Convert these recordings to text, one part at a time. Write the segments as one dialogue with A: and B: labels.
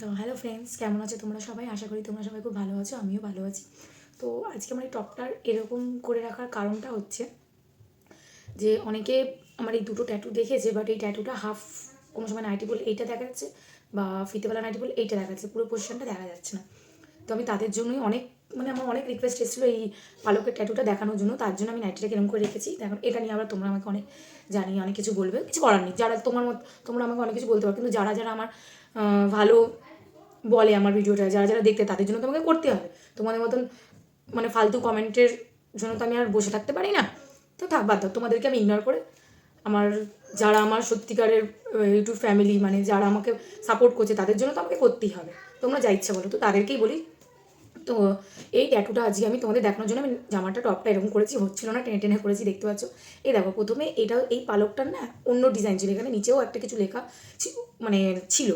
A: তো hello friends কেমন আছো তোমরা সবাই? আশা করি তোমরা সবাই খুব ভালো আছো, আমিও ভালো আছি। তো আজকে আমার এই টপটার এরকম করে রাখার কারণটা হচ্ছে যে অনেকে আমার এই দুটো ট্যাটু দেখেছে বাট এই ট্যাটুটা হাফ কোনো সময় নাইটি বলে এইটা দেখা যাচ্ছে বা ফিতেবেলা নাইটি বলে এইটা দেখা যাচ্ছে, পুরো পোজিশনটা দেখা যাচ্ছে না। তো আমি তাদের জন্যই অনেক মানে আমার অনেক রিকোয়েস্ট এসেছিল এই পালকের ট্যাটুটা দেখানোর জন্য, তার জন্য আমি নাইটিটা কিরম করে রেখেছি। এখন এটা নিয়ে আবার তোমরা আমাকে অনেক জানি অনেক কিছু বলবে, কিছু করার নেই। যারা তোমার মত, তোমরা আমাকে অনেক কিছু বলতে পারো, কিন্তু যারা যারা আমার ভালো বলে আমার ভিডিওটা, যারা যারা দেখতে, তাদের জন্য তোমাকে করতে হবে। তোমাদের মতন মানে ফালতু কমেন্টের জন্য তো আমি আর বসে থাকতে পারি না। তো থাক, বাদ তোমাদেরকে আমি ইগনোর করে আমার, যারা আমার সত্যিকারের ইউটিউব ফ্যামিলি মানে যারা আমাকে সাপোর্ট করছে, তাদের জন্য তো আমাকে করতেই হবে। তোমরা যা ইচ্ছা বলো, তো তাদেরকেই বলি। তো এই ট্যাটুটা আজকে আমি তোমাদের দেখানোর জন্য আমি জামাটা, টপটা এরকম করেছি, হচ্ছিল না, টেনে টেনে করেছি, দেখতে পাচ্ছ? এই দেখো, প্রথমে এটা এই পালকটার না অন্য ডিজাইন ছিল, এখানে নিচেও একটা কিছু লেখা মানে ছিল।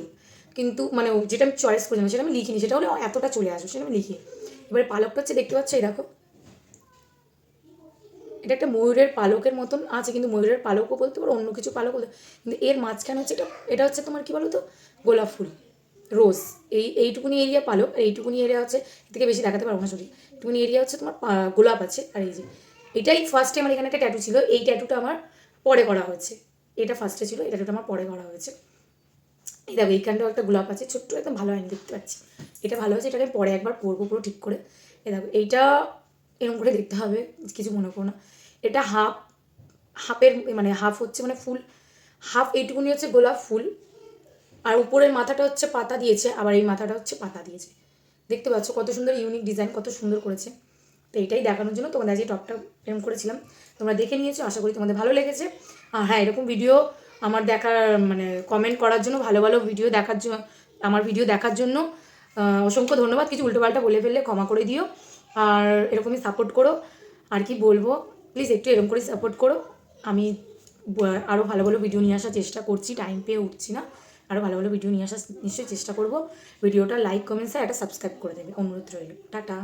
A: কিন্তু মানে যেটা আমি চয়েস করেছিলাম, সেটা আমি লিখিনি, সেটা হলে এতটা চলে আসবে, সেটা আমি লিখি এবারে পালকটা হচ্ছে, দেখতে পাচ্ছ, এই দেখো। এটা একটা ময়ূরের পালকের মতন আছে, কিন্তু ময়ূরের পালকও বলতে পারো, অন্য কিছু পালক বলতে কিন্তু এর মাঝখানে হচ্ছে এটা এটা হচ্ছে তোমার কি বলো তো গোলাপ ফুল, রোজ। এই, এইটুকুনি এরিয়া পালক, আর এইটুকুনি এরিয়া হচ্ছে থেকে বেশি দেখাতে পারব না, সরি। এইটুকুনি এরিয়া হচ্ছে তোমার গোলাপ আছে, আর এই যে, এটাই ফার্স্টে আমার এখানে একটা ট্যাটু ছিল, এই ট্যাটুটা আমার পরে করা হয়েছে। এটা ফার্স্টে ছিল, এই ট্যাটুটা আমার পরে করা হয়েছে। দেখো এইখানটাও একটা গোলাপ আছে, ছোট্ট একদম ভালো আইন দেখতে পাচ্ছি। এটা ভালো আছে এটাকে পরে একবার পরবো পুরো ঠিক করে। এই দেখো, এইটা এরকম করে দেখতে হবে, কিছু মনে করো না। এটা হাফ, হাফের মানে হাফ হচ্ছে মানে ফুল, হাফ এইটুকুনি হচ্ছে গোলাপ ফুল, আর উপরের মাথাটা হচ্ছে পাতা দিয়েছে, আবার এই মাথাটা হচ্ছে পাতা দিয়েছে। দেখতে পাচ্ছ কত সুন্দর ইউনিক ডিজাইন কত সুন্দর করেছে। তো এটাই দেখানোর জন্য তোমাদের আজকে টপটা প্রেম করেছিলাম। তোমরা দেখে নিয়েছো, আশা করি তোমাদের ভালো লেগেছে। আর হ্যাঁ এরকম ভিডিও আমার দেখার মানে কমেন্ট করার জন্য, ভালো ভালো ভিডিও দেখার জন্য আমার ভিডিও দেখার জন্য অসংখ্য ধন্যবাদ। কিছু উল্টোপাল্টা বলে ফেললে ক্ষমা করে দিও। আর এরকমই সাপোর্ট করো। আর কি বলব? প্লিজ একটু এরকম করে সাপোর্ট করো। আমি আরও ভালো ভালো ভিডিও নিয়ে আসার চেষ্টা করছি। টাইম পেয়ে উঠছি না। আরও ভালো ভালো ভিডিও নিয়ে আসার নিশ্চয়ই চেষ্টা করব। ভিডিওটা লাইক কমেন্টস আর একটা সাবস্ক্রাইব করে দেবে। অনুরোধ রইল। টাটা।